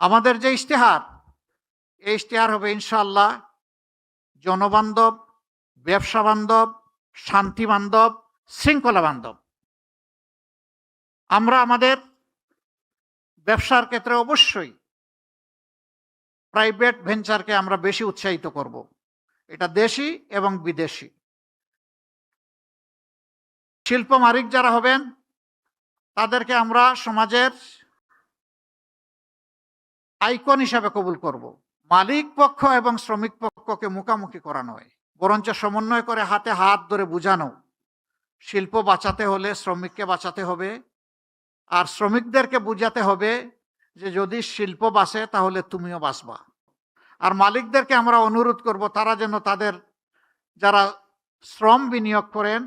আমাদের যে ইশতেহার, এই ইশতেহার হবে ইনশাল্লাহ জনবান্ধব ব্যবসা বান্ধব শান্তি বান্ধব শৃঙ্খলা বান্ধব আমরা আমাদের ব্যবসার ক্ষেত্রে অবশ্যই প্রাইভেট ভেঞ্চারকে আমরা বেশি উৎসাহিত করব। এটা দেশি এবং বিদেশি। শিল্প মালিক যারা হবেন, তাদেরকে আমরা সমাজের আইকন হিসাবে কবুল করব। মালিক পক্ষ এবং শ্রমিক পক্ষকে মুখামুখি করা নয়, বরঞ্চ সমন্বয় করে হাতে হাত ধরে বুঝানো। শিল্প বাঁচাতে হলে শ্রমিককে বাঁচাতে হবে, আর শ্রমিকদেরকে বুঝাতে হবে যে যদি শিল্প বাঁচে তাহলে তুমিও বাঁচবা। আর মালিকদেরকে আমরা অনুরোধ করব, তারা যেন তাদের, যারা শ্রম বিনিয়োগ করেন,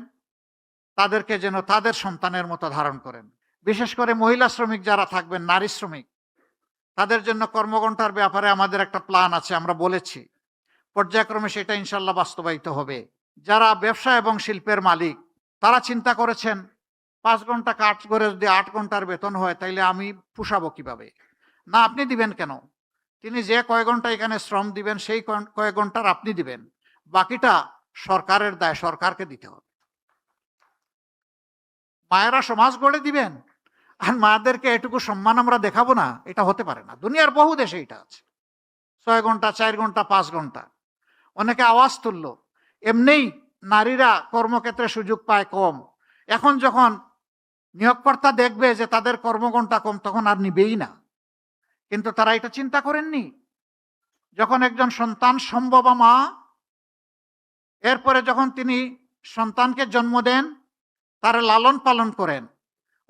তাদেরকে যেন তাদের সন্তানের মতো ধারণ করেন। বিশেষ করে মহিলা শ্রমিক যারা থাকবেন, নারী শ্রমিক তাদের জন্য কর্মঘণ্টার ব্যাপারে আমাদের একটা প্ল্যান আছে, আমরা বলেছি। পর্যায়ক্রমে সেটা ইনশাল্লাহ বাস্তবায়িত হবে। যারা ব্যবসা এবং শিল্পের মালিক, তারা চিন্তা করেছেন, পাঁচ ঘণ্টা কাজ করে যদি আট ঘণ্টার বেতন হয়, তাইলে আমি পুষাবো কীভাবে? না, আপনি দিবেন কেন? তিনি যে কয় ঘণ্টা এখানে শ্রম দিবেন, সেই কয়- কয়েক ঘণ্টার আপনি দিবেন। বাকিটা সরকারের দায়, সরকারকে দিতে হবে। মায়েরা সমাজ গড়ে দিবেন। আর মায়েদেরকে এটুকু সম্মান আমরা দেখাবো না, এটা হতে পারে না। দুনিয়ার বহু দেশে এটা আছে। ছয় ঘণ্টা, চার ঘণ্টা, পাঁচ ঘণ্টা। অনেকে আওয়াজ তুললো। এমনিই নারীরা কর্মক্ষেত্রে সুযোগ পায় কম। এখন যখন নিয়োগকর্তা দেখবে যে তাদের কর্মঘণ্টা কম, তখন আর নিবেই না। কিন্তু তারা এটা চিন্তা করেননি। যখন একজন সন্তান সম্ভবা মা, এরপরে যখন তিনি সন্তানকে জন্ম দেন, তার লালন পালন করেন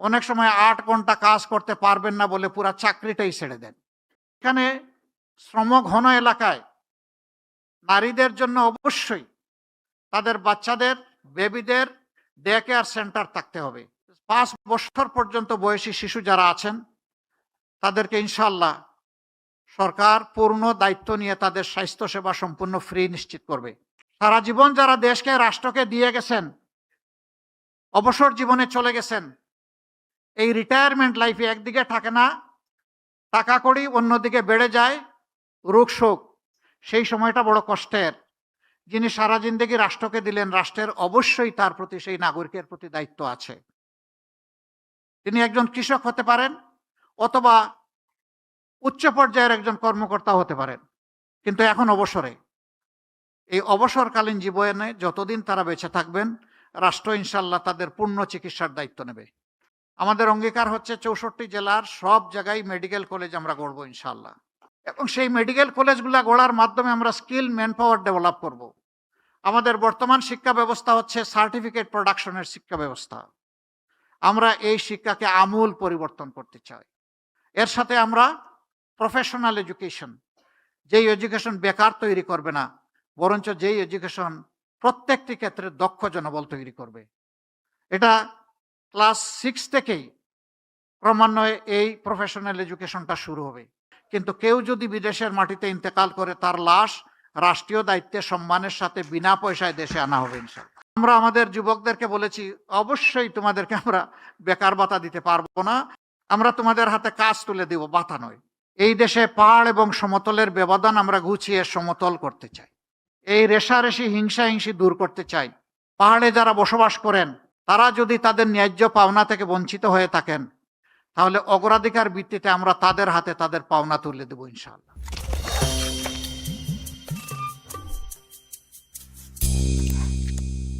অনেক সময় আট ঘণ্টা কাজ করতে পারবেন না বলে পুরা চাকরিটাই ছেড়ে দেন। এখানে শ্রমঘন এলাকায় নারীদের জন্য অবশ্যই তাদের বাচ্চাদের, বেবিদের ডে কেয়ার সেন্টার থাকতে হবে। পাঁচ বছর পর্যন্ত বয়সী শিশু যারা আছেন, তাদেরকে ইনশাল্লাহ সরকার পূর্ণ দায়িত্ব নিয়ে তাদের স্বাস্থ্য সেবা সম্পূর্ণ ফ্রি নিশ্চিত করবে। সারা জীবন যারা দেশকে, রাষ্ট্রকে দিয়ে গেছেন, অবসর জীবনে চলে গেছেন এই রিটায়ারমেন্ট লাইফে একদিকে থাকে না, টাকা কড়ি অন্যদিকে বেড়ে যায়, রোগ শোক, সেই সময়টা বড় কষ্টের। যিনি সারা জিন্দগি রাষ্ট্রকে দিলেন, রাষ্ট্রের অবশ্যই তার প্রতি সেই নাগরিকের প্রতি দায়িত্ব আছে। তিনি একজন কৃষক হতে পারেন, অথবা উচ্চ পর্যায়ের একজন কর্মকর্তা হতে পারেন, কিন্তু এখন অবসরে। এই অবসরকালীন জীবনে যতদিন তারা বেঁচে থাকবেন, রাষ্ট্র ইনশাল্লাহ তাদের পূর্ণ চিকিৎসার দায়িত্ব নেবে। আমাদের অঙ্গীকার হচ্ছে চৌষট্টি জেলার সব জায়গায় মেডিকেল কলেজ আমরা গড়বো ইনশাল্লাহ এবং সেই মেডিকেল কলেজগুলা গড়ার মাধ্যমে আমরা স্কিল ম্যান পাওয়ার ডেভেলপ করব। আমাদের বর্তমান শিক্ষা ব্যবস্থা হচ্ছে সার্টিফিকেট প্রোডাকশনের শিক্ষা ব্যবস্থা। আমরা এই শিক্ষাকে আমূল পরিবর্তন করতে চাই। এর সাথে আমরা প্রফেশনাল এডুকেশন যেই এডুকেশন বেকার তৈরি করবে না, বরঞ্চ যেই এডুকেশন প্রত্যেকটি ক্ষেত্রে দক্ষ জনবল তৈরি করবে। এটা ক্লাস সিক্স থেকেই ক্রমান্বয়ে এই প্রফেশনাল এডুকেশনটা শুরু হবে। কিন্তু কেউ যদি বিদেশের মাটিতে ইন্তেকাল করে, তার লাশ রাষ্ট্রীয় দায়িত্বে, সম্মানের সাথে, বিনা পয়সায় দেশে আনা হবে আমরা আমাদের যুবকদেরকে বলেছি, অবশ্যই তোমাদেরকে আমরা বেকার ভাতা দিতে পারব না। আমরা তোমাদের হাতে কাজ তুলে দিব বাতা নয়। এই দেশে পাহাড় এবং সমতলের ব্যবধান আমরা গুছিয়ে সমতল করতে চাই। এই রেশারেশি হিংসা হিংসি দূর করতে চাই। পাহাড়ে যারা বসবাস করেন তারা যদি তাদের ন্যায্য পাওনা থেকে বঞ্চিত হয়ে থাকেন, তাহলে অগ্রাধিকার ভিত্তিতে আমরা তাদের হাতে তাদের পাওনা তুলে দেবো ইনশাআল্লাহ।